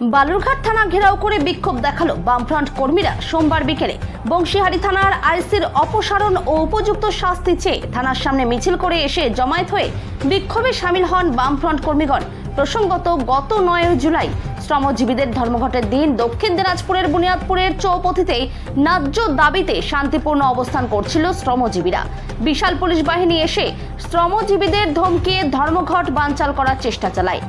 বালুরঘাট থানা ঘেরাও করে বিক্ষোভ দেখাল বামফ্রন্ট কর্মীরা। সোমবার বিকেলে বংশীহারি থানার আইসির অপসারণ ও উপযুক্ত শাস্তি চেয়ে থানার সামনে মিছিল করে এসে জমায়েত হয়ে বিক্ষোভে সামিল হন বামফ্রন্ট কর্মীগণ। প্রসঙ্গত, গত নয় জুলাই শ্রমজীবীদের ধর্মঘটের দিন দক্ষিণ দিনাজপুরের বুনিয়াদপুরের চৌপথিতে ন্যায্য দাবিতে শান্তিপূর্ণ অবস্থান করছিল শ্রমজীবীরা। বিশাল পুলিশ বাহিনী এসে শ্রমজীবীদের ধমকিয়ে ধর্মঘট বানচাল করার চেষ্টা চালায়।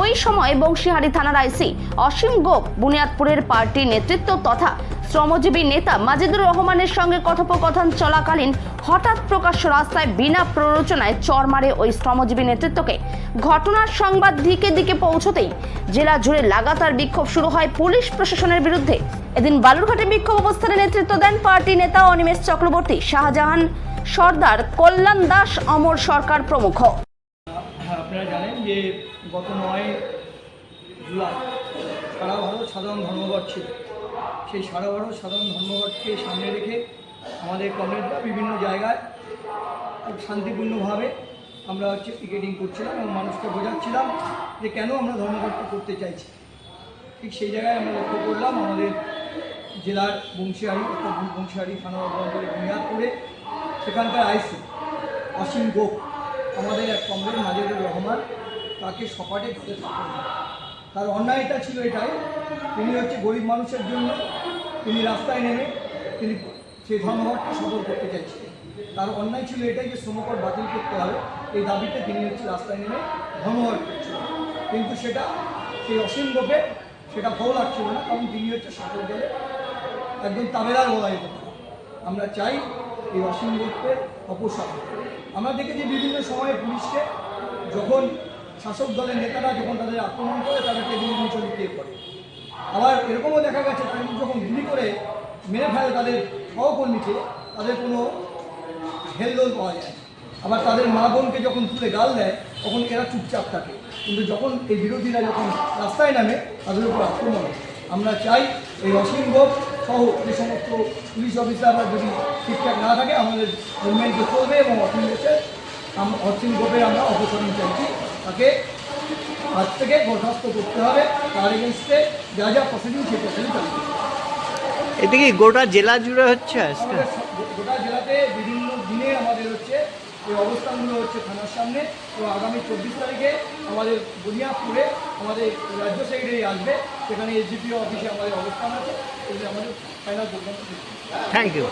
ওই সময় বংশীহারি থানার আইসি অসীম গোপ বুনিয়াদপুরের পার্টি নেতৃত্ব তথা শ্রমজীবী নেতা মাজিদুর রহমানের সঙ্গে কথোপকথন চলাকালীন হঠাৎ প্রকাশ্য রাস্তায় বিনা প্ররোচনায় চর মারে ওই শ্রমজীবী নেতৃত্বকে। ঘটনার সংবাদ দিকে দিকে পৌঁছতেই জেলা জুড়ে লাগাতার বিক্ষোভ শুরু হয় পুলিশ প্রশাসনের বিরুদ্ধে। এদিন বালুরঘাটে বিক্ষোভ অবস্থানে নেতৃত্ব দেন পার্টি নেতা অনিমেষ চক্রবর্তী, শাহজাহান সর্দার, কল্যাণ দাস, অমর সরকার প্রমুখ। আপনারা জানেন যে গত নয় জুলাই সারা ভারত সাধারণ ধর্মঘট ছিল। সেই সারা ভারত সাধারণ ধর্মঘটকে সামনে রেখে আমাদের কমরেডরা বিভিন্ন জায়গায় শান্তিপূর্ণভাবে আমরা হচ্ছে পিকেটিং করছিলাম এবং মানুষকে বোঝাচ্ছিলাম যে কেন আমরা ধর্মঘটটা করতে চাইছি। ঠিক সেই জায়গায় আমরা লক্ষ্য করলাম আমাদের জেলার বংশীহারি উত্তর বংশীহারি থানা অঞ্চলে বুনিয়াদপুরে সেখানকার আইসি, অসীম গোপ, আমাদের এক কমরেড মাজেদুর রহমান, তাকে সপাটে ধরে তার অন্যায়টা ছিল এটাই, তিনি হচ্ছে গরিব মানুষের জন্য, তিনি রাস্তায় নেমে তিনি সেই ধর্মঘটকে সফল করতে চাইছিলেন। তার অন্যায় ছিল এটাই যে শ্রমকর বাতিল করতে হবে, এই দাবিতে তিনি হচ্ছে রাস্তায় নেমে ধর্মঘট করছিলেন। কিন্তু সেটা সেই অসীম গোপে, সেটা ভালো লাগছিল না, কারণ তিনি হচ্ছে সকল দলে একজন তাবেদার বলা যেতে পারে আমরা চাই এই অসীম গোপের অপসারণ আমরা দেখেছি বিভিন্ন সময়ে পুলিশকে যখন শাসক দলের নেতারা যখন তাদের আক্রমণ করে তারা টেবিল নিচে কে করে আবার এরকমও দেখা গেছে পুলিশ যখন গুলি করে মেরে ফেলে তাদের সহকর্মীকে, তাদের কোনো হেলদোল পাওয়া যায়। আবার তাদের মা বোনকে যখন তুলে গাল দেয়, তখন এরা চুপচাপ থাকে কিন্তু যখন এই বিরোধীরা যখন রাস্তায় নামে, তাদের উপর আক্রমণ। আমরা চাই এই অসীম সহ যে সমস্ত পুলিশ অফিসাররা যদি ঠিকঠাক না থাকে আমাদের মুভমেন্টকে চলবে এবং অসীম আম- অসীম আমরা অপসারণ চাইছি। তাকে আজ থেকে বরখাস্ত করতে হবে তার এগেনস্টে যা যা প্রসিডিং সেই প্রসিডিং চালু করতে এটা কি গোটা জেলা জুড়ে হচ্ছে আজকে আমাদের সব- গো- গোটা জেলাতে বিভিন্ন দিনে আমাদের হচ্ছে এই অবস্থানগুলো হচ্ছে থানার সামনে। এবং আগামী চব্বিশ তারিখে আমাদের বুনিয়াদপুরে আমাদের রাজ্য সেক্রেটারি আসবে। সেখানে এসডিপিও অফিসে আমাদের অবস্থান আছে। আমাদের ফাইনাল থ্যাংক ইউ